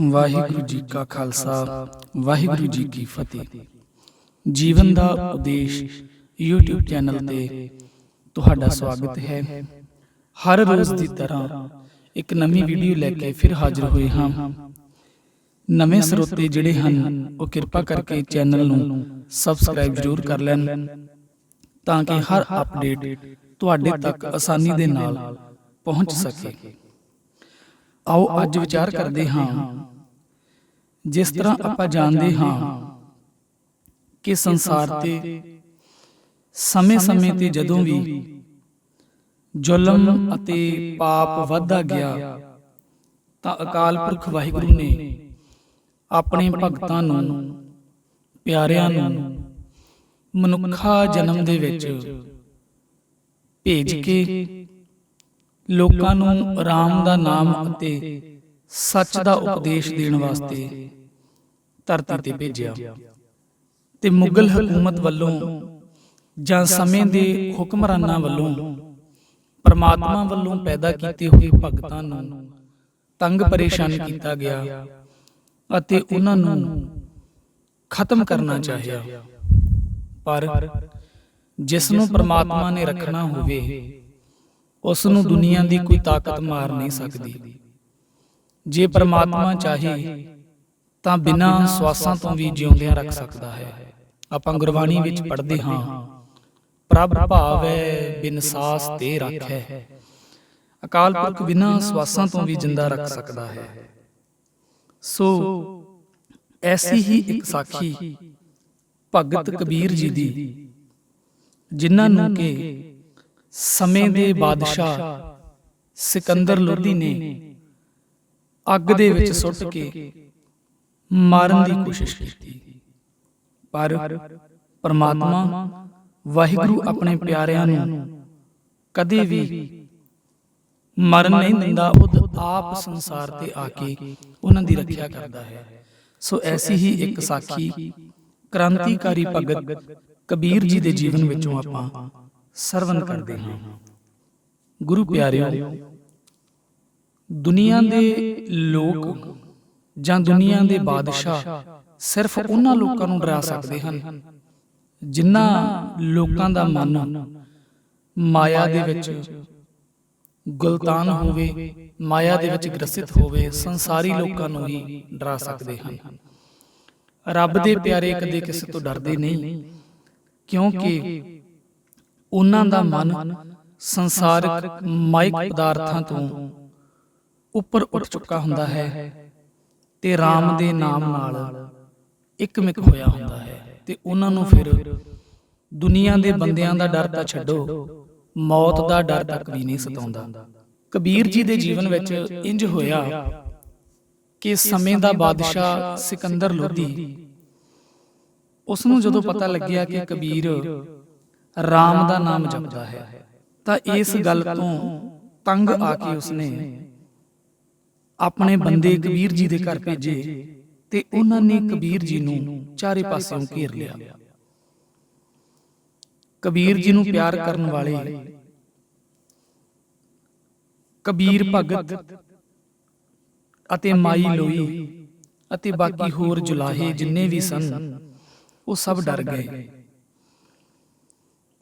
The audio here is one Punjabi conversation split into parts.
ਵਾਹਿਗੁਰੂ ਜੀ ਕਾ ਖਾਲਸਾ, ਵਾਹਿਗੁਰੂ ਜੀ ਕੀ ਫਤਿਹ। ਜੀਵਨ ਦਾ ਉਦੇਸ਼ YouTube ਚੈਨਲ ਤੇ ਤੁਹਾਡਾ ਸਵਾਗਤ ਹੈ। ਹਰ ਰੋਜ਼ ਦੀ ਤਰ੍ਹਾਂ ਇੱਕ ਨਵੀਂ ਵੀਡੀਓ ਲੈ ਕੇ ਫਿਰ ਹਾਜ਼ਰ ਹੋਏ ਹਾਂ। ਨਵੇਂ ਸਰੋਤੇ ਜਿਹੜੇ ਹਨ, ਉਹ ਕਿਰਪਾ ਕਰਕੇ ਚੈਨਲ ਨੂੰ ਸਬਸਕ੍ਰਾਈਬ ਜ਼ਰੂਰ ਕਰ ਲੈਣ ਤਾਂ ਕਿ ਹਰ ਅਪਡੇਟ ਤੁਹਾਡੇ ਤੱਕ ਆਸਾਨੀ ਦੇ ਨਾਲ ਪਹੁੰਚ ਸਕੇ। ਆਓ ਅੱਜ ਵਿਚਾਰ ਕਰਦੇ ਹਾਂ। ਜਿਸ ਤਰ੍ਹਾਂ ਆਪਾਂ ਜਾਣਦੇ ਹਾਂ ਕਿ ਸੰਸਾਰ ਤੇ ਸਮੇਂ-ਸਮੇਂ ਤੇ ਜਦੋਂ ਵੀ ਜ਼ੁਲਮ ਅਤੇ ਪਾਪ ਵੱਧਦਾ ਗਿਆ ਤਾਂ ਅਕਾਲ ਪੁਰਖ ਵਾਹਿਗੁਰੂ ਨੇ ਆਪਣੇ ਭਗਤਾਂ ਨੂੰ ਪਿਆਰਿਆਂ ਨੂੰ ਮਨੁੱਖਾ ਜਨਮ ਦੇ ਵਿੱਚ ਭੇਜ ਕੇ ਲੋਕਾਂ ਨੂੰ ਰਾਮ ਦਾ ਨਾਮ ਅਤੇ ਸੱਚ ਦਾ ਉਪਦੇਸ਼ ਦੇਣ ਵਾਸਤੇ ਧਰਤੀ ਤੇ ਭੇਜਿਆ। ਤੇ ਮੁਗਲ ਹਕੂਮਤ ਵੱਲੋਂ ਜਾਂ ਸਮੇਂ ਦੇ ਹੁਕਮਰਾਨਾਂ ਵੱਲੋਂ ਪਰਮਾਤਮਾ ਵੱਲੋਂ ਪੈਦਾ ਕੀਤੇ ਹੋਏ ਭਗਤਾਂ ਨੂੰ ਤੰਗ ਪਰੇਸ਼ਾਨ ਕੀਤਾ ਗਿਆ ਅਤੇ ਉਹਨਾਂ ਨੂੰ ਖਤਮ ਕਰਨਾ ਚਾਹਿਆ। ਪਰ ਜਿਸ ਨੂੰ ਪਰਮਾਤਮਾ ਨੇ ਰੱਖਣਾ ਹੋਵੇ ਉਸ ਨੂੰ ਦੁਨੀਆ ਦੀ ਕੋਈ ਤਾਕਤ ਮਾਰ ਨਹੀਂ ਸਕਦੀ। ਜੇ ਪਰਮਾਤਮਾ ਚਾਹੇ ਤਾਂ ਬਿਨਾਂ ਸਵਾਸਾਂ ਤੋਂ ਵੀ ਜਿਉਂਦਿਆਂ ਰੱਖ ਸਕਦਾ ਹੈ। ਆਪਾਂ ਗੁਰਬਾਣੀ ਵਿੱਚ ਪੜ੍ਹਦੇ ਹਾਂ। ਪ੍ਰਭ ਭਾਵੈ ਬਿਨ ਸਾਸ ਤੇ ਰੱਖੈ ਅਕਾਲ ਪੁਰਖ ਬਿਨਾਂ ਸਵਾਸਾਂ ਤੋਂ ਵੀ ਜਿੰਦਾ ਰੱਖ ਸਕਦਾ ਹੈ। ਸੋ ਐਸੀ ਹੀ ਇੱਕ ਸਾਖੀ ਭਗਤ ਕਬੀਰ ਜੀ ਦੀ ਜਿਨ੍ਹਾਂ ਨੂੰ ਕਿ ਸਮੇਂ ਦੇ ਬਾਦਸ਼ਾਹ ਸਿਕੰਦਰ ਲੋਧੀ ਨੇ ਅੱਗ ਦੇ ਵਿੱਚ ਸੁੱਟ ਕੇ ਮਾਰਨ ਦੀ ਕੋਸ਼ਿਸ਼ ਕੀਤੀ। ਪਰ ਪਰਮਾਤਮਾ ਵਾਹਿਗੁਰੂ ਆਪਣੇ ਪਿਆਰਿਆਂ ਨੂੰ ਕਦੇ ਵੀ ਮਰਨ ਨਹੀਂ ਦਿੰਦਾ ਉਹ ਆਪ ਸੰਸਾਰ ਤੇ ਆ ਕੇ ਉਹਨਾਂ ਦੀ ਰੱਖਿਆ ਕਰਦਾ ਹੈ। ਸੋ ਐਸੀ ਹੀ ਇੱਕ ਸਾਖੀ ਕ੍ਰਾਂਤੀਕਾਰੀ ਭਗਤ ਕਬੀਰ ਜੀ ਦੇ ਜੀਵਨ ਵਿੱਚੋਂ ਆਪਾਂ ਸਰਵਨ ਕਰਦੇ ਹਾਂ। ਗੁਰੂ ਪਿਆਰਿਓ ਦੁਨੀਆ ਦੇ ਲੋਕ ਜਾਂ ਦੁਨੀਆ ਦੇ ਬਾਦਸ਼ਾਹ ਸਿਰਫ ਉਹਨਾਂ ਲੋਕਾਂ ਨੂੰ ਡਰਾ ਸਕਦੇ ਹਨ ਜਿਨ੍ਹਾਂ ਲੋਕਾਂ ਦਾ ਮਨ ਮਾਇਆ ਦੇ ਵਿੱਚ ਗੁਲਤਾਨ ਹੋਵੇ ਮਾਇਆ ਦੇ ਵਿੱਚ ਗ੍ਰਸਿਤ ਹੋਵੇ ਸੰਸਾਰੀ ਲੋਕਾਂ ਨੂੰ ਹੀ ਡਰਾ ਸਕਦੇ ਹਨ। ਰੱਬ ਦੇ ਪਿਆਰੇ ਕਦੇ ਕਿਸੇ ਤੋਂ ਡਰਦੇ ਨਹੀਂ ਕਿਉਂਕਿ ਉਹਨਾਂ ਦਾ ਮਨ ਸੰਸਾਰਿਕ ਮਾਇਕ ਪਦਾਰਥਾਂ ਤੋਂ ਉੱਪਰ ਉੱਠ ਚੁੱਕਾ ਹੁੰਦਾ ਹੈ ਤੇ RAM ਦੇ ਨਾਮ ਨਾਲ ਇੱਕਮਿਕ ਹੋਇਆ ਹੁੰਦਾ ਹੈ ਤੇ ਉਹਨਾਂ ਨੂੰ ਫਿਰ ਦੁਨੀਆ ਦੇ ਬੰਦਿਆਂ ਦਾ ਡਰ ਤਾਂ ਛੱਡੋ ਮੌਤ ਦਾ ਡਰ ਤੱਕ ਵੀ ਨਹੀਂ ਸਤਾਉਂਦਾ। ਕਬੀਰ ਜੀ ਦੇ ਜੀਵਨ ਵਿੱਚ ਇੰਜ ਹੋਇਆ ਕਿ ਸਮੇਂ ਦਾ ਬਾਦਸ਼ਾਹ ਸਿਕੰਦਰ ਲੋਧੀ। ਉਸ ਨੂੰ ਜਦੋਂ ਪਤਾ ਲੱਗਿਆ ਕਿ ਕਬੀਰ RAM ਦਾ ਨਾਮ ਜਪਦਾ ਹੈ। ਤਾਂ ਇਸ ਗੱਲ ਤੋਂ ਤੰਗ ਆ ਕੇ ਉਸਨੇ ਆਪਣੇ ਬੰਦੇ ਕਬੀਰ ਜੀ ਦੇ ਘਰ ਭੇਜੇ ਤੇ ਉਹਨਾਂ ਨੇ ਕਬੀਰ ਜੀ ਨੂੰ ਚਾਰੇ ਪਾਸਿਓਂ ਘੇਰ ਲਿਆ। ਕਬੀਰ ਜੀ ਨੂੰ ਪਿਆਰ ਕਰਨ ਵਾਲੇ ਕਬੀਰ ਭਗਤ ਅਤੇ ਮਾਈ ਲੋਈ ਅਤੇ ਬਾਕੀ ਹੋਰ ਜੁਲਾਹੇ ਜਿੰਨੇ ਵੀ ਸਨ ਉਹ ਸਭ ਡਰ ਗਏ।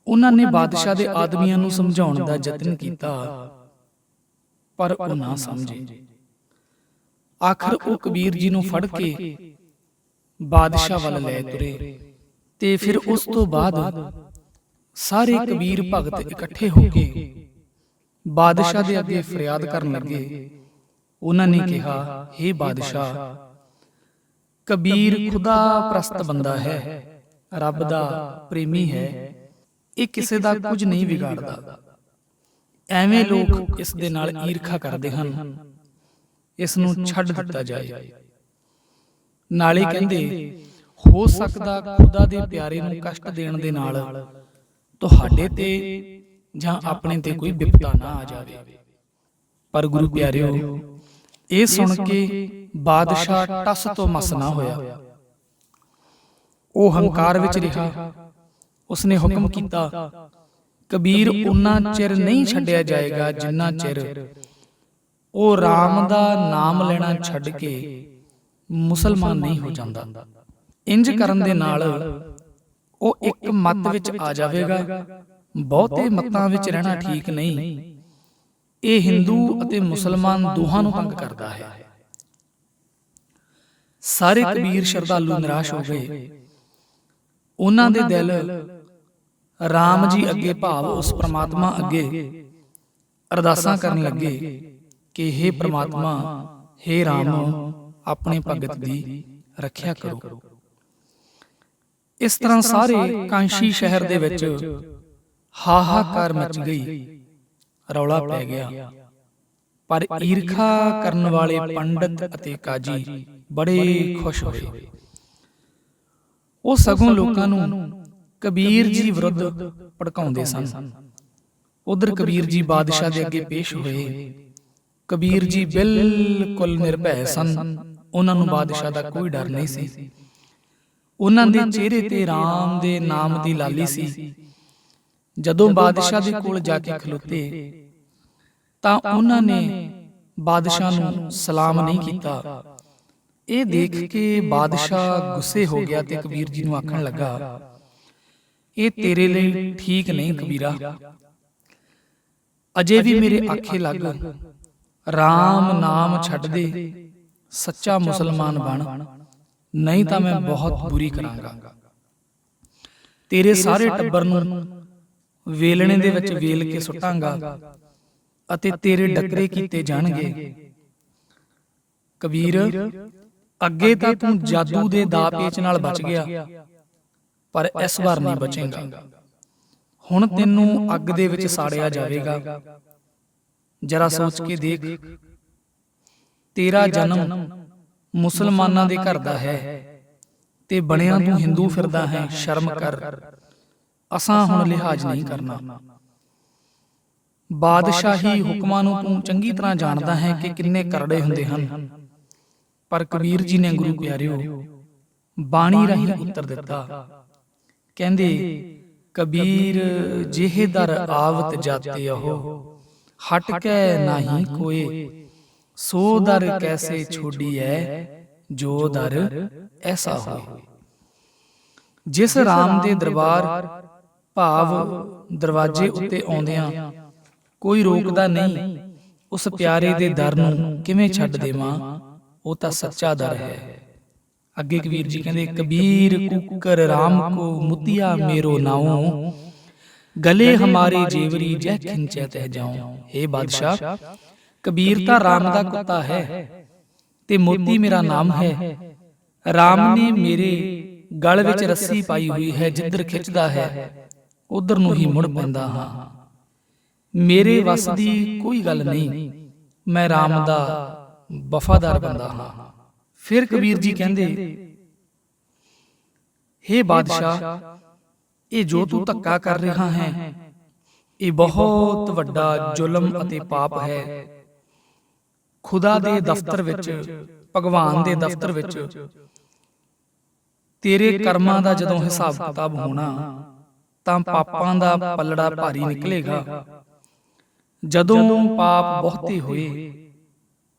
ਉਹਨਾਂ ਨੇ ਬਾਦਸ਼ਾਹ ਦੇ ਆਦਮੀਆਂ ਨੂੰ ਸਮਝਾਉਣ ਦਾ ਯਤਨ ਕੀਤਾ। ਪਰ ਉਹ ਨਾ ਸਮਝੇ। ਆਖਰ ਉਹ ਕਬੀਰ ਜੀ ਨੂੰ ਫੜ ਕੇ ਬਾਦਸ਼ਾਹ ਵੱਲ ਲੈ ਤੁਰੇ। ਤੇ ਫਿਰ ਉਸ ਤੋਂ ਬਾਅਦ ਸਾਰੇ ਕਬੀਰ ਭਗਤ ਇਕੱਠੇ ਹੋ ਕੇ ਬਾਦਸ਼ਾਹ ਦੇ ਅੱਗੇ ਫਰਿਆਦ ਕਰਨ ਲੱਗੇ। ਉਹਨਾਂ ਨੇ ਕਿਹਾ हे ਬਾਦਸ਼ਾਹ ਕਬੀਰ ਖੁਦਾ ਪ੍ਰਸਤ ਬੰਦਾ ਹੈ। ਰੱਬ ਦਾ ਪ੍ਰੇਮੀ ਹੈ। ਇਹ ਕਿਸੇ ਦਾ ਕੁਝ ਨਹੀਂ ਵਿਗਾੜਦਾ। ਐਵੇਂ ਲੋਕ ਇਸ ਦੇ ਨਾਲ ਈਰਖਾ ਕਰਦੇ ਹਨ। ਇਸ ਨੂੰ ਛੱਡ ਦਿੱਤਾ ਜਾਏ। ਨਾਲੇ ਕਹਿੰਦੇ ਹੋ ਸਕਦਾ ਖੁਦਾ ਦੇ ਪਿਆਰੇ ਨੂੰ ਕਸ਼ਟ ਦੇਣ ਦੇ ਨਾਲ ਤੁਹਾਡੇ ਤੇ ਜਾਂ ਆਪਣੇ ਤੇ ਕੋਈ ਵਿਪਤਾ ਨਾ ਆ ਜਾਵੇ। ਪਰ ਗੁਰੂ ਪਿਆਰਿਓ ਇਹ ਸੁਣ ਕੇ ਬਾਦਸ਼ਾਹ ਟਸ ਤੋਂ ਮਸ ਨਾ ਹੋਇਆ। ਉਹ ਹੰਕਾਰ ਵਿੱਚ ਰਿਹਾ। ਉਸਨੇ ਹੁਕਮ ਕੀਤਾ ਕਬੀਰ ਉਨਾ ਚਿਰ ਨਹੀਂ ਛੱਡਿਆ ਜਾਏਗਾ ਜਿੰਨਾ ਚਿਰ। ਉਹ RAM ਦਾ ਨਾਮ ਲੈਣਾ ਛੱਡ ਕੇ ਮੁਸਲਮਾਨ ਨਹੀਂ ਹੋ ਜਾਂਦਾ। ਇੰਜ ਕਰਨ ਦੇ ਨਾਲ ਉਹ ਇੱਕ ਮਤ ਵਿੱਚ ਆ ਜਾਵੇਗਾ। ਬਹੁਤੇ ਮਤਾਂ ਵਿੱਚ ਰਹਿਣਾ ਠੀਕ ਨਹੀਂ। ਇਹ ਹਿੰਦੂ ਅਤੇ ਮੁਸਲਮਾਨ ਦੋਹਾਂ ਨੂੰ ਤੰਗ ਕਰਦਾ ਹੈ। ਸਾਰੇ ਕਬੀਰ ਸ਼ਰਧਾਲੂ ਨਿਰਾਸ਼ ਹੋ ਗਏ। ਉਹਨਾਂ ਦੇ ਦਿਲ RAM ਜੀ ਅੱਗੇ ਭਾਵ ਉਸ ਪ੍ਰਮਾਤਮਾ ਅੱਗੇ ਅਰਦਾਸਾਂ ਕਰਨ ਲੱਗੇ ਕਿ हे ਪ੍ਰਮਾਤਮਾ हे RAM ਆਪਣੇ ਭਗਤ ਦੀ ਰੱਖਿਆ ਕਰੋ। ਇਸ ਤਰ੍ਹਾਂ ਸਾਰੇ ਕਾਂਸ਼ੀ ਸ਼ਹਿਰ ਦੇ ਵਿੱਚ ਹਾਹਾਕਾਰ ਮਚ ਗਈ ਰੌਲਾ ਪੈ ਗਿਆ। ਪਰ ਈਰਖਾ ਕਰਨ ਵਾਲੇ ਪੰਡਤ ਅਤੇ ਕਾਜੀ ਬੜੇ ਖੁਸ਼ ਹੋਏ। ਉਹ ਸਗੋਂ ਲੋਕਾਂ ਨੂੰ ਕਬੀਰ ਜੀ ਵਿਰੁੱਧ ਭੜਕਾਉਂਦੇ ਸਨ। ਉਧਰ ਕਬੀਰ ਜੀ ਬਾਦਸ਼ਾਹ ਦੇ ਅੱਗੇ ਪੇਸ਼ ਹੋਏ। ਕਬੀਰ ਜੀ ਬਿਲਕੁਲ ਨਿਰਭੈ ਸਨ। ਉਹਨਾਂ ਨੂੰ ਬਾਦਸ਼ਾਹ ਦਾ ਕੋਈ ਡਰ ਨਹੀਂ ਸੀ। ਉਹਨਾਂ ਦੇ ਚਿਹਰੇ ਤੇ RAM ਦੇ ਨਾਮ ਦੀ ਲਾਲੀ ਸੀ। ਜਦੋਂ ਬਾਦਸ਼ਾਹ ਦੇ ਕੋਲ ਜਾ ਕੇ ਖਲੋਤੇ ਤਾਂ ਉਹਨਾਂ ਨੇ ਬਾਦਸ਼ਾਹ ਨੂੰ ਸਲਾਮ ਨਹੀਂ ਕੀਤਾ। ਇਹ ਦੇਖ ਕੇ ਬਾਦਸ਼ਾਹ ਗੁੱਸੇ ਹੋ ਗਿਆ ਤੇ ਕਬੀਰ ਜੀ ਨੂੰ ਆਖਣ ਲੱਗਾ ਇਹ ਤੇਰੇ ਲਈ ਠੀਕ ਨਹੀਂ ਕਬੀਰਾ। ਅਜੇ ਵੀ ਮੇਰੇ ਆਖੇ ਲੱਗ RAM ਨਾਮ ਛੱਡ ਦੇ, ਸੱਚਾ ਮੁਸਲਮਾਨ ਬਣ। ਨਹੀਂ ਤਾਂ ਮੈਂ ਬਹੁਤ ਬੁਰੀ ਕਰਾਂਗਾ। ਤੇਰੇ ਸਾਰੇ ਟੱਬਰ ਨੂੰ ਵੇਲਣੇ ਦੇ ਵਿੱਚ ਵੇਲ ਕੇ ਸੁੱਟਾਂਗਾ ਅਤੇ ਤੇਰੇ ਡਕਰੇ ਕੀਤੇ ਜਾਣਗੇ। ਕਬੀਰ, ਅੱਗੇ ਤਾਂ ਤੂੰ ਜਾਦੂ ਦੇ ਦਾ ਪੇਚ ਨਾਲ ਬਚ ਗਿਆ। ਪਰ ਇਸ ਵਾਰ ਨਹੀਂ ਬਚੇਗਾ। ਹੁਣ ਤੈਨੂੰ ਅੱਗ ਦੇ ਵਿੱਚ ਸਾੜਿਆ ਜਾਵੇਗਾ। ਜਰਾ ਸੋਚ ਕੇ ਦੇਖ। ਤੇਰਾ ਜਨਮ ਮੁਸਲਮਾਨਾਂ ਦੇ ਘਰ ਦਾ ਹੈ। ਤੇ ਬਣਿਆ ਤੂੰ ਹਿੰਦੂ ਫਿਰਦਾ ਹੈ। ਸ਼ਰਮ ਕਰ। ਅਸਾਂ ਹੁਣ ਲਿਹਾਜ਼ ਨਹੀਂ ਕਰਨਾ। ਬਾਦਸ਼ਾਹੀ ਹੁਕਮਾਂ ਨੂੰ ਤੂੰ ਚੰਗੀ ਤਰ੍ਹਾਂ ਜਾਣਦਾ ਹੈ ਕਿ ਕਿੰਨੇ ਕਰੜੇ ਹੁੰਦੇ ਹਨ। ਪਰ ਕਬੀਰ ਜੀ ਨੇ ਗੁਰੂ ਪਿਆਰਿਓ ਬਾਣੀ ਰਾਹੀਂ ਉੱਤਰ ਦਿੱਤਾ। ਕਹਿੰਦੇ ਕਬੀਰ ਜਿਹੇ ਦਰ ਆਵਤ ਜਾਤੇ ਹੋ। ਹਟ ਕੇ ਨਹੀਂ ਕੋਏ। ਸੋ ਦਰ ਕੈਸੇ ਛੋੜੀਐ ਜੋ ਦਰ ਐਸਾ ਹੋਏ। ਜਿਸ ਰਾਮ ਦੇ ਦਰਬਾਰ ਭਾਵ ਦਰਵਾਜ਼ੇ ਉੱਤੇ ਆਉਂਦਿਆਂ ਕੋਈ ਰੋਕਦਾ ਨਹੀਂ। ਉਸ ਪਿਆਰੇ ਦੇ ਦਰ ਨੂੰ ਕਿਵੇਂ ਛੱਡ ਦੇਵਾਂ? ਉਹ ਤਾਂ ਸੱਚਾ ਦਰ ਹੈ। ਅੱਗੇ ਕਬੀਰ ਜੀ ਕਹਿੰਦੇ ਕਬੀਰ ਕੁਕਰ RAM ਕੋ ਮੁਤਿਆ ਮੇਰੋ ਨਾਉ। ਗਲੇ ਹਮਾਰੇ ਜੇਵਰੀ ਜਹ ਖਿੰਚੈ ਤਹਿ ਜਾਉ। हे ਬਾਦਸ਼ਾਹ ਕਬੀਰ ਤਾਂ RAM ਦਾ ਕੁੱਤਾ ਹੈ। ਤੇ ਮੋਤੀ ਮੇਰਾ ਨਾਮ ਹੈ। RAM ਨੇ ਮੇਰੇ ਗਲ ਵਿੱਚ ਰੱਸੀ ਪਾਈ ਹੋਈ ਹੈ ਜਿੱਧਰ ਖਿੱਚਦਾ ਹੈ ਉਧਰ ਨੂੰ ਹੀ ਮੁੜ ਪੈਂਦਾ ਹਾਂ। ਮੇਰੇ ਵੱਸ ਦੀ ਕੋਈ ਗੱਲ ਨਹੀਂ। ਮੈਂ RAM ਦਾ ਵਫਾਦਾਰ ਬੰਦਾ ਹਾਂ। ਫਿਰ ਕਬੀਰ ਜੀ ਕਹਿੰਦੇ हे ਬਾਦਸ਼ਾਹ ਇਹ ਜੋ ਤੂੰ ਧੱਕਾ ਕਰ ਰਿਹਾ ਹੈ ਇਹ ਬਹੁਤ ਵੱਡਾ ਜ਼ੁਲਮ ਅਤੇ ਪਾਪ ਹੈ। ਖੁਦਾ ਦੇ ਦਫ਼ਤਰ ਵਿੱਚ ਭਗਵਾਨ ਦੇ ਦਫ਼ਤਰ ਵਿੱਚ ਤੇਰੇ ਕਰਮਾਂ ਦਾ ਜਦੋਂ ਹਿਸਾਬ ਕਿਤਾਬ ਹੋਣਾ ਤਾਂ ਪਾਪਾਂ ਦਾ ਪੱਲੜਾ ਭਾਰੀ ਨਿਕਲੇਗਾ। ਜਦੋਂ ਪਾਪ ਬਹੁਤੇ ਹੋਏ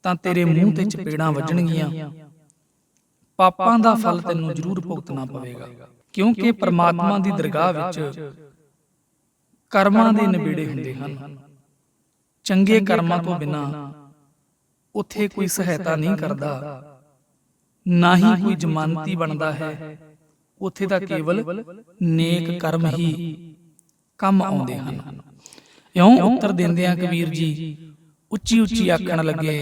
ਤਾਂ ਤੇਰੇ ਮੂੰਹ ਤੇ ਚਪੇੜਾਂ ਵੱਜਣਗੀਆਂ। ਪਾਪਾਂ ਦਾ ਫਲ ਤੈਨੂੰ ਜ਼ਰੂਰ ਭੁਗਤਣਾ ਪਵੇਗਾ। ਕਿਉਂਕਿ ਪ੍ਰਮਾਤਮਾ ਦੀ ਦਰਗਾਹ ਵਿੱਚ ਕਰਮਾਂ ਦੇ ਨਿਬੇੜੇ ਹੁੰਦੇ ਹਨ। ਚੰਗੇ ਕਰਮਾਂ ਤੋਂ ਬਿਨਾ ਉੱਥੇ ਕੋਈ ਸਹਾਇਤਾ ਨਹੀਂ ਕਰਦਾ। ਨਾ ਹੀ ਕੋਈ ਜ਼ਮਾਨਤੀ ਬਣਦਾ ਹੈ। ਉੱਥੇ ਤਾਂ ਕੇਵਲ ਨੇਕ ਕਰਮ ਹੀ ਕੰਮ ਆਉਂਦੇ ਹਨ। ਇਉਂ ਉੱਤਰ ਦਿੰਦਿਆਂ ਕਬੀਰ ਜੀ ਉੱਚੀ ਉੱਚੀ ਆਖਣ ਲੱਗੇ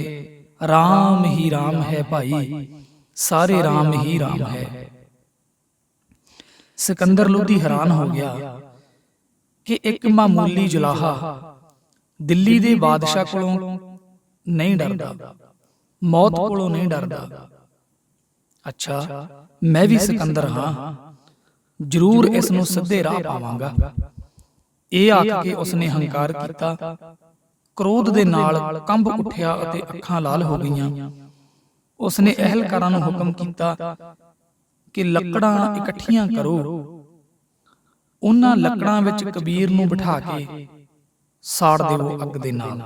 RAM ਹੀ RAM ਹੈ ਭਾਈ। ਸਾਰੇ RAM ਹੀ RAM ਹੈ। ਸਿਕੰਦਰ ਲੋਧੀ ਹੈਰਾਨ ਹੋ ਗਿਆ ਕਿ ਇੱਕ ਮਾਮੂਲੀ ਜੁਲਾਹਾ ਦਿੱਲੀ ਦੇ ਬਾਦਸ਼ਾਹ ਕੋਲੋਂ ਨਹੀਂ ਡਰਦਾ। ਮੌਤ ਕੋਲੋਂ ਨਹੀਂ ਡਰਦਾ। ਅੱਛਾ ਮੈਂ ਵੀ ਸਿਕੰਦਰ ਹਾਂ। ਜ਼ਰੂਰ ਇਸ ਨੂੰ ਸਿੱਧੇ ਰਾਹ ਪਾਵਾਂਗਾ। ਇਹ ਆਖ ਕੇ ਉਸਨੇ ਹੰਕਾਰ ਕੀਤਾ। ਕ੍ਰੋਧ ਦੇ ਨਾਲ ਕੰਬ ਉੱਠਿਆ ਅਤੇ ਅੱਖਾਂ ਲਾਲ ਹੋ ਗਈਆਂ। ਉਸਨੇ ਅਹਲਕਾਰਾਂ ਨੂੰ ਹੁਕਮ ਕੀਤਾ ਕਿ ਲੱਕੜਾਂ ਇਕੱਠੀਆਂ ਕਰੋ। ਉਹਨਾਂ ਲੱਕੜਾਂ ਵਿੱਚ ਕਬੀਰ ਨੂੰ ਬਿਠਾ ਕੇ ਸਾੜ ਦਿਓ ਅੱਗ ਦੇ ਨਾਲ।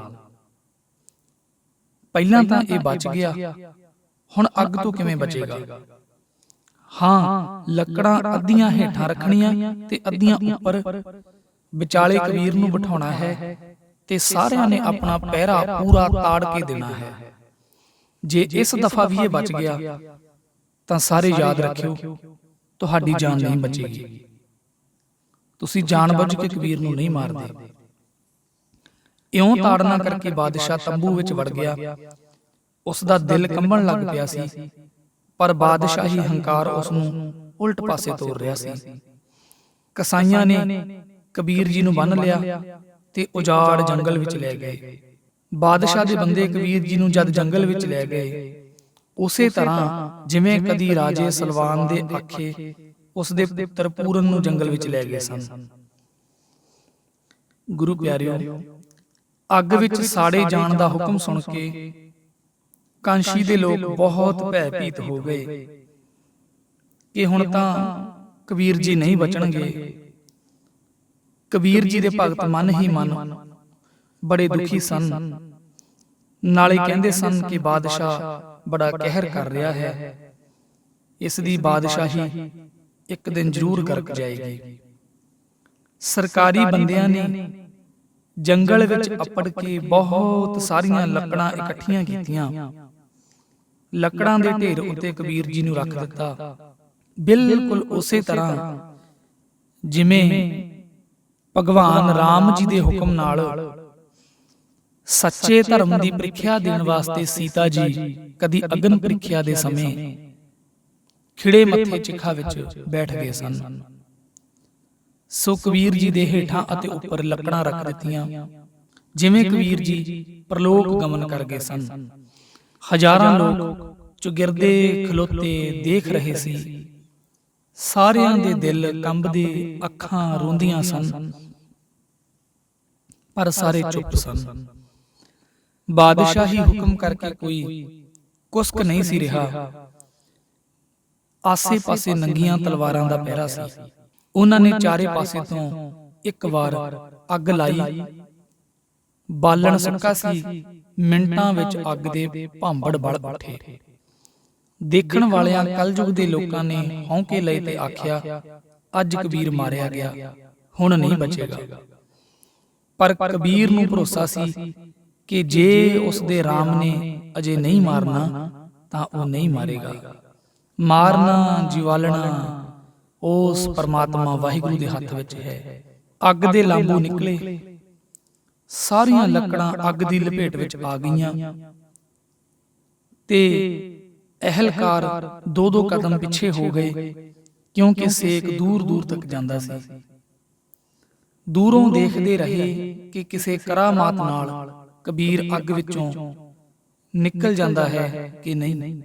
ਪਹਿਲਾਂ ਤਾਂ ਇਹ ਬਚ ਗਿਆ। ਹੁਣ ਅੱਗ ਤੋਂ ਕਿਵੇਂ ਬਚੇਗਾ? ਹਾਂ ਲੱਕੜਾਂ ਅੱਧੀਆਂ ਹੇਠਾਂ ਰੱਖਣੀਆਂ ਤੇ ਅੱਧੀਆਂ ਉੱਪਰ ਵਿਚਾਲੇ ਕਬੀਰ ਨੂੰ ਬਿਠਾਉਣਾ ਹੈ ਤੇ ਸਾਰਿਆਂ ਨੇ ਆਪਣਾ ਪਹਿਰਾ ਪੂਰਾ ਤਾੜ ਕੇ ਦੇਣਾ ਹੈ। ਜੇ ਇਸ ਦਫਾ ਵੀ ਇਹ ਬਚ ਗਿਆ ਤਾਂ ਸਾਰੇ ਯਾਦ ਰੱਖਿਓ ਤੁਹਾਡੀ ਜਾਨ ਨਹੀਂ ਬਚੇਗੀ। ਤੁਸੀਂ ਜਾਣਬੁੱਝ ਕੇ ਕਬੀਰ ਨੂੰ ਨਹੀਂ ਮਾਰਦੇ। ਇਉਂ ਤਾੜਨਾ ਕਰਕੇ ਬਾਦਸ਼ਾਹ ਤੰਬੂ ਵਿੱਚ ਵੜ ਗਿਆ। ਉਸ ਦਾ ਦਿਲ ਕੰਬਣ ਲੱਗ ਪਿਆ ਸੀ। ਪਰ ਬਾਦਸ਼ਾਹੀ ਹੰਕਾਰ ਉਸ ਨੂੰ ਉਲਟ ਪਾਸੇ ਤੋਰ ਰਿਹਾ ਸੀ। ਕਸਾਈਆਂ ਨੇ ਕਬੀਰ ਜੀ ਨੂੰ ਬੰਨ ਲਿਆ ਤੇ ਉਜਾੜ ਜੰਗਲ ਵਿੱਚ ਲੈ ਗਏ। ਬਾਦਸ਼ਾਹ ਦੇ ਬੰਦੇ ਕਬੀਰ ਜੀ ਨੂੰ ਜਦ ਜੰਗਲ ਵਿੱਚ ਲੈ ਗਏ ਉਸੇ ਤਰ੍ਹਾਂ ਜਿਵੇਂ ਕਦੀ ਰਾਜੇ ਸਲਵਾਨ ਦੇ ਆਖੇ ਉਸ ਦੇ ਪੁੱਤਰ ਪੂਰਨ ਨੂੰ ਜੰਗਲ ਵਿੱਚ ਲੈ ਗਏ ਸਨ। ਗੁਰੂ ਪਿਆਰਿਓ ਅੱਗ ਵਿੱਚ ਸਾੜੇ ਜਾਣ ਦਾ ਹੁਕਮ ਸੁਣ ਕੇ ਕਾਂਸ਼ੀ ਦੇ ਲੋਕ ਬਹੁਤ ਭੈਭੀਤ ਹੋ ਗਏ। ਕਿ ਹੁਣ ਤਾਂ ਕਬੀਰ ਜੀ ਨਹੀਂ ਬਚਣਗੇ। ਕਬੀਰ ਜੀ ਦੇ ਭਗਤ ਮਨ ਹੀ ਮਨ। ਬੜੇ ਦੁਖੀ ਸਨ। ਨਾਲੇ ਕਹਿੰਦੇ ਸਨ ਕਿ ਬਾਦਸ਼ਾਹ ਬੜਾ ਕਹਿਰ ਕਰ ਰਿਹਾ ਹੈ। ਇਸ ਦੀ ਬਾਦਸ਼ਾਹੀ ਇੱਕ ਦਿਨ ਜ਼ਰੂਰ ਗਰਕ ਜਾਏਗੀ। ਸਰਕਾਰੀ ਬੰਦਿਆਂ ਨੇ ਜੰਗਲ ਵਿੱਚ ਅੱਪੜ ਕੇ ਬਹੁਤ ਸਾਰੀਆਂ ਲੱਕੜਾਂ ਇਕੱਠੀਆਂ ਕੀਤੀਆਂ। ਲੱਕੜਾਂ ਦੇ ਢੇਰ ਉੱਤੇ ਕਬੀਰ ਜੀ ਨੂੰ ਰੱਖ ਦਿੱਤਾ। ਬਿਲਕੁਲ ਉਸੇ ਤਰ੍ਹਾਂ ਜਿਵੇਂ ਭਗਵਾਨ ਰਾਮ ਜੀ ਦੇ ਹੁਕਮ ਨਾਲ ਸੱਚੇ ਧਰਮ ਦੀ ਪ੍ਰੀਖਿਆ ਦੇਣ ਵਾਸਤੇ ਸੀਤਾ ਜੀ ਕਦੀ ਅਗਨ ਪ੍ਰੀਖਿਆ ਦੇ ਸਮੇਂ ਖਿੜੇ ਮੱਥੇ ਚਿਖਾ ਵਿੱਚ ਬੈਠ ਗਏ ਸਨ। ਸੋ ਕਬੀਰ ਜੀ ਦੇ ਹੇਠਾਂ ਅਤੇ ਉੱਪਰ ਲੱਕੜਾਂ ਰੱਖ ਦਿੱਤੀਆਂ। ਜਿਵੇਂ ਕਬੀਰ ਜੀ ਪ੍ਰਲੋਕ ਗਮਨ ਕਰ ਗਏ ਸਨ। ਹਜ਼ਾਰਾਂ ਲੋਕ ਚੁਗਿਰਦੇ ਖਲੋਤੇ ਦੇਖ ਰਹੇ ਸੀ। ਸਾਰਿਆਂ ਦੇ ਦਿਲ ਕੰਬਦੇ ਅੱਖਾਂ ਰੋਂਦੀਆਂ ਸਨ। ਪਰ ਸਾਰੇ ਚੁੱਪ ਸਨ। ਬਾਦਸ਼ਾਹੀ ਹੁਕਮ ਕਰਕੇ ਕੋਈ ਕੁਸਕ ਨਹੀਂ ਸੀ ਰਿਹਾ। ਆਸੇ-ਪਾਸੇ ਨੰਗੀਆਂ ਤਲਵਾਰਾਂ ਦਾ ਪਹਿਰਾ ਸੀ। ਉਹਨਾਂ ਨੇ ਚਾਰੇ ਪਾਸੇ ਤੋਂ ਇੱਕ ਵਾਰ ਅੱਗ ਲਾਈ। ਬਾਲਣ ਸੁੱਕਾ ਸੀ। ਮਿੰਟਾਂ ਵਿੱਚ ਅੱਗ ਦੇ ਭਾਂਬੜ ਬਲ ਉੱਠੇ। ਦੇਖਣ ਵਾਲਿਆਂ ਕਲਯੁਗ ਦੇ ਲੋਕਾਂ ਨੇ ਹੌਂਕੇ ਲਏ ਤੇ ਆਖਿਆ ਅੱਜ ਕਬੀਰ ਮਾਰਿਆ ਗਿਆ। ਹੁਣ ਨਹੀਂ ਬਚੇਗਾ। ਪਰ ਕਬੀਰ ਨੂੰ ਭਰੋਸਾ ਸੀ। ਕਿ ਜੇ ਉਸ ਦੇ RAM ਨੇ ਅਜੇ ਨਹੀਂ ਮਾਰਨਾ, ਤਾਂ ਉਹ ਨਹੀਂ ਮਾਰੇਗਾ। ਮਾਰਨਾ, ਜਿਵਾਲਣਾ, ਉਸ ਪਰਮਾਤਮਾ ਵਾਹਿਗੁਰੂ ਦੇ ਹੱਥ ਵਿੱਚ ਹੈ। ਅੱਗ ਦੇ ਲਾਂਬੂ ਨਿਕਲੇ। ਸਾਰੀਆਂ ਲੱਕੜਾਂ ਅੱਗ ਦੀ ਲਪੇਟ ਵਿੱਚ ਆ ਗਈਆਂ। ਤੇ ਅਹਲਕਾਰ ਦੋ ਦੋ ਕਦਮ ਪਿੱਛੇ ਹੋ ਗਏ, ਕਿਉਂਕਿ ਸੇਕ ਦੂਰ ਦੂਰ ਤੱਕ ਜਾਂਦਾ ਸੀ। ਦੂਰੋਂ ਦੇਖਦੇ ਰਹੇ ਕਿ ਕਿਸੇ ਕਰਾਮਾਤ ਨਾਲ ਕਬੀਰ ਅੱਗ ਵਿੱਚੋਂ ਨਿਕਲ ਜਾਂਦਾ ਹੈ ਕਿ ਨਹੀਂ?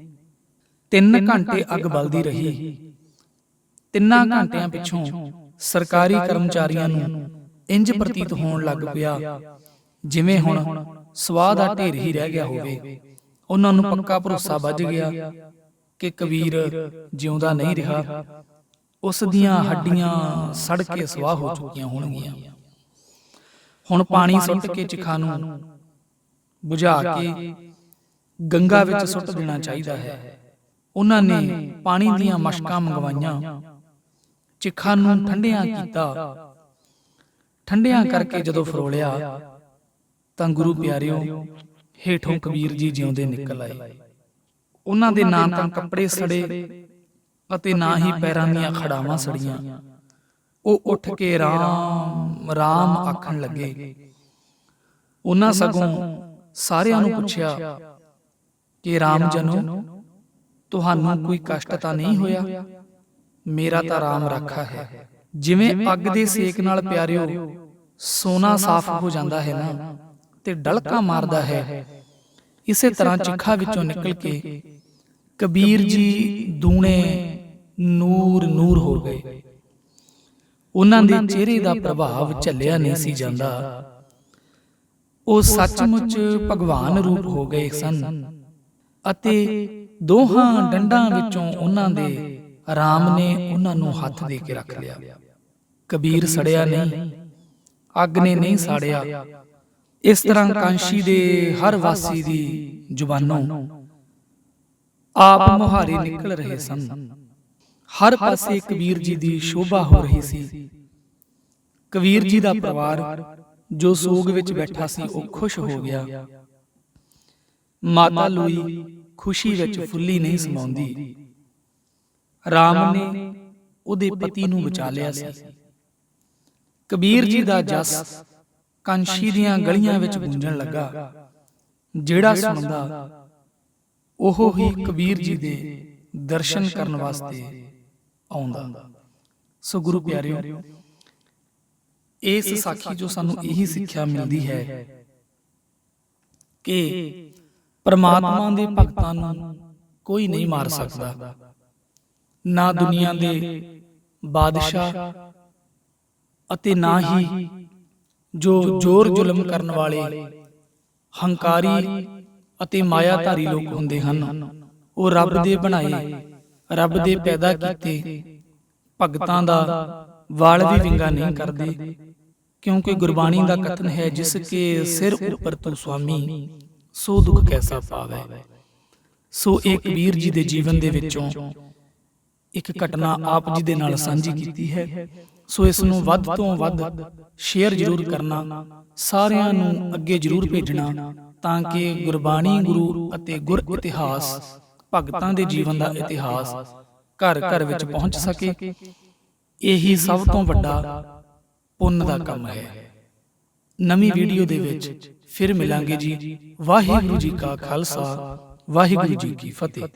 ਤਿੰਨ ਘੰਟੇ ਅੱਗ ਬਲਦੀ ਰਹੀ। ਤਿੰਨਾਂ ਘੰਟਿਆਂ ਪਿੱਛੋਂ ਸਰਕਾਰੀ ਕਰਮਚਾਰੀਆਂ ਨੂੰ ਇੰਜ ਪ੍ਰਤੀਤ ਹੋਣ ਲੱਗ ਪਿਆ। ਜਿਵੇਂ ਹੁਣ ਸਵਾਹ ਦਾ ਢੇਰ ਹੀ ਰਹਿ ਗਿਆ ਹੋਵੇ। ਉਹਨਾਂ ਨੂੰ ਪੱਕਾ ਭਰੋਸਾ ਵੱਜ ਗਿਆ ਕਿ ਕਬੀਰ ਜਿਉਂਦਾ ਨਹੀਂ ਰਿਹਾ। ਉਸ ਦੀਆਂ ਹੱਡੀਆਂ ਸੜ ਕੇ ਸਵਾਹ ਹੋ ਚੁੱਕੀਆਂ ਹੋਣਗੀਆਂ। ਹੁਣ ਪਾਣੀ ਸੁੱਟ ਕੇ ਚਿਖਾ ਨੂੰ ਬੁਝਾ ਕੇ ਗੰਗਾ ਵਿੱਚ ਸੁੱਟ ਦੇਣਾ ਚਾਹੀਦਾ ਹੈ। ਉਹਨਾਂ ਨੇ ਪਾਣੀ ਦੀਆਂ ਮਸ਼ਕਾਂ ਮੰਗਵਾਈਆਂ। ਚਿਖਾ ਨੂੰ ਠੰਡਿਆਂ ਕੀਤਾ। ਠੰਡਿਆਂ ਕਰਕੇ ਜਦੋਂ ਫਰੋਲਿਆ ਤਾਂ ਗੁਰੂ ਪਿਆਰਿਓ ਹੇਠੋਂ ਕਬੀਰ ਜੀ ਜਿਉਂਦੇ ਨਿਕਲ ਆਏ। ਉਹਨਾਂ ਦੇ ਨਾਂ ਤਾਂ ਕੱਪੜੇ ਸੜੇ ਅਤੇ ਨਾ ਹੀ ਪੈਰਾਂ ਦੀਆਂ ਖੜਾਵਾਂ ਸੜੀਆਂ। ਉਹ ਉੱਠ ਕੇ ਰਾਮ ਰਾਮ ਆਖਣ ਲੱਗੇ। ਉਹਨਾਂ ਸਗੋਂ ਸਾਰਿਆਂ ਨੂੰ ਪੁੱਛਿਆ ਕਿ ਰਾਮ ਜਨੋ ਤੁਹਾਨੂੰ ਕੋਈ ਕਸ਼ਟ ਤਾਂ ਨਹੀਂ ਹੋਇਆ? ਮੇਰਾ ਤਾਂ ਰਾਮ ਰੱਖਾ ਹੈ। ਜਿਵੇਂ ਅੱਗ ਦੇ ਸੇਕ ਨਾਲ ਪਿਆਰਿਓ ਸੋਨਾ ਸਾਫ਼ ਹੋ ਜਾਂਦਾ ਹੈ ਨਾ? ਤੇ ਡਲਕਾ ਮਾਰਦਾ ਹੈ। ਇਸੇ ਤਰ੍ਹਾਂ ਚਿੱਖਾ ਵਿੱਚੋਂ ਨਿਕਲ ਕੇ ਕਬੀਰ ਜੀ ਦੂਣੇ ਨੂਰ ਨੂਰ ਹੋ ਗਏ। ਉਹਨਾਂ ਦੇ ਚਿਹਰੇ ਦਾ ਪ੍ਰਭਾਵ ਝੱਲਿਆ ਨਹੀਂ ਸੀ ਜਾਂਦਾ। ਉਹ ਸੱਚਮੁੱਚ ਭਗਵਾਨ ਰੂਪ ਹੋ ਗਏ ਸਨ। ਅਤੇ ਦੋਹਾਂ ਡੰਡਾਂ ਵਿੱਚੋਂ ਉਹਨਾਂ ਦੇ ਰਾਮ ਨੇ ਉਹਨਾਂ ਨੂੰ ਹੱਥ ਦੇ ਕੇ ਰੱਖ ਲਿਆ। ਕਬੀਰ ਸੜਿਆ ਨਹੀਂ ਅੱਗ ਨੇ ਨਹੀਂ ਸਾੜਿਆ। ਇਸ ਤਰ੍ਹਾਂ ਕਾਂਸ਼ੀ ਦੇ ਹਰ ਵਾਸੀ ਦੀ ਜ਼ੁਬਾਨੋਂ ਆਪ ਮੁਹਾਰੇ ਨਿਕਲ ਰਹੇ ਸਨ। ਹਰ ਪਾਸੇ ਕਬੀਰ ਜੀ ਦੀ ਸ਼ੋਭਾ ਹੋ ਰਹੀ ਸੀ। ਕਬੀਰ ਜੀ ਦਾ ਪਰਿਵਾਰ ਜੋ ਸੋਗ ਵਿੱਚ ਬੈਠਾ ਸੀ ਉਹ ਖੁਸ਼ ਹੋ ਗਿਆ। ਮਾਤਾ ਲੋਈ ਖੁਸ਼ੀ ਵਿੱਚ ਫੁੱਲੀ ਨਹੀਂ ਸਮਾਉਂਦੀ। ਰਾਮ ਨੇ ਉਹਦੇ ਪਤੀ ਨੂੰ ਬਚਾ ਲਿਆ ਸੀ। ਕਬੀਰ ਜੀ ਦਾ ਜਸ ਕੰਸ਼ੀ ਦੀਆਂ ਗਲੀਆਂ ਵਿੱਚ ਗੂੰਜਣ ਲੱਗਾ। ਜਿਹੜਾ ਸੁਣਦਾ ਉਹ ਹੀ ਕਬੀਰ ਜੀ ਦੇ ਦਰਸ਼ਨ ਕਰਨ ਵਾਸਤੇ ਆਉਂਦਾ। ਸੋ ਗੁਰੂ ਪਿਆਰਿਓ ਇਸ ਸਾਖੀ ਜੋ ਸਾਨੂੰ ਇਹੀ ਸਿੱਖਿਆ ਮਿਲਦੀ ਹੈ ਕਿ ਪਰਮਾਤਮਾ ਦੇ ਭਗਤਾਂ ਨੂੰ ਕੋਈ ਨਹੀਂ ਮਾਰ ਸਕਦਾ। ਨਾ ਦੁਨੀਆ ਦੇ ਬਾਦਸ਼ਾਹ ਅਤੇ ਨਾ ਹੀ ਜੋ ਜ਼ੋਰ ਜ਼ੁਲਮ ਕਰਨ ਵਾਲੇ ਹੰਕਾਰੀ ਅਤੇ ਮਾਇਆਧਾਰੀ ਲੋਕ ਹੁੰਦੇ ਹਨ। ਉਹ ਰੱਬ ਦੇ ਬਣਾਏ ਰੱਬ ਦੇ ਪੈਦਾ ਕੀਤੇ ਭਗਤਾਂ ਦਾ ਵਾਲ ਵੀ ਵਿੰਗਾ ਨਹੀਂ ਕਰਦੇ। ਕਿਉਂਕਿ ਗੁਰਬਾਣੀ ਦਾ ਕਥਨ ਹੈ ਜਿਸ ਕੇ ਸਿਰ ਉੱਪਰ ਤੂੰ ਸੁਆਮੀ ਸੋ ਦੁੱਖ ਕੈਸਾ ਪਾਵੇ। ਸੋ ਇਹ ਕਬੀਰ ਜੀ ਦੇ ਜੀਵਨ ਦੇ ਵਿੱਚੋਂ ਇੱਕ ਘਟਨਾ ਆਪ ਜੀ ਦੇ ਨਾਲ ਸਾਂਝੀ ਕੀਤੀ ਹੈ। ਸੋ ਇਸ ਨੂੰ ਵੱਧ ਤੋਂ ਵੱਧ ਸ਼ੇਅਰ ਜ਼ਰੂਰ ਕਰਨਾ। ਸਾਰਿਆਂ ਨੂੰ ਅੱਗੇ ਜ਼ਰੂਰ ਭੇਜਣਾ ਤਾਂ ਕਿ ਗੁਰਬਾਣੀ ਗੁਰੂ ਅਤੇ ਗੁਰ ਇਤਿਹਾਸ ਭਗਤਾਂ ਦੇ ਜੀਵਨ ਦਾ ਇਤਿਹਾਸ ਘਰ ਘਰ ਵਿੱਚ ਪਹੁੰਚ ਸਕੇ। ਇਹੀ ਸਭ ਤੋਂ ਵੱਡਾ ਪੁੰਨ ਦਾ ਕੰਮ ਹੈ। ਨਵੀਂ ਵੀਡੀਓ ਦੇ ਵਿੱਚ ਫਿਰ ਮਿਲਾਂਗੇ ਜੀ ਵਾਹਿਗੁਰੂ ਜੀ ਕਾ ਖਾਲਸਾ ਵਾਹਿਗੁਰੂ ਜੀ ਕੀ ਫਤਿਹ।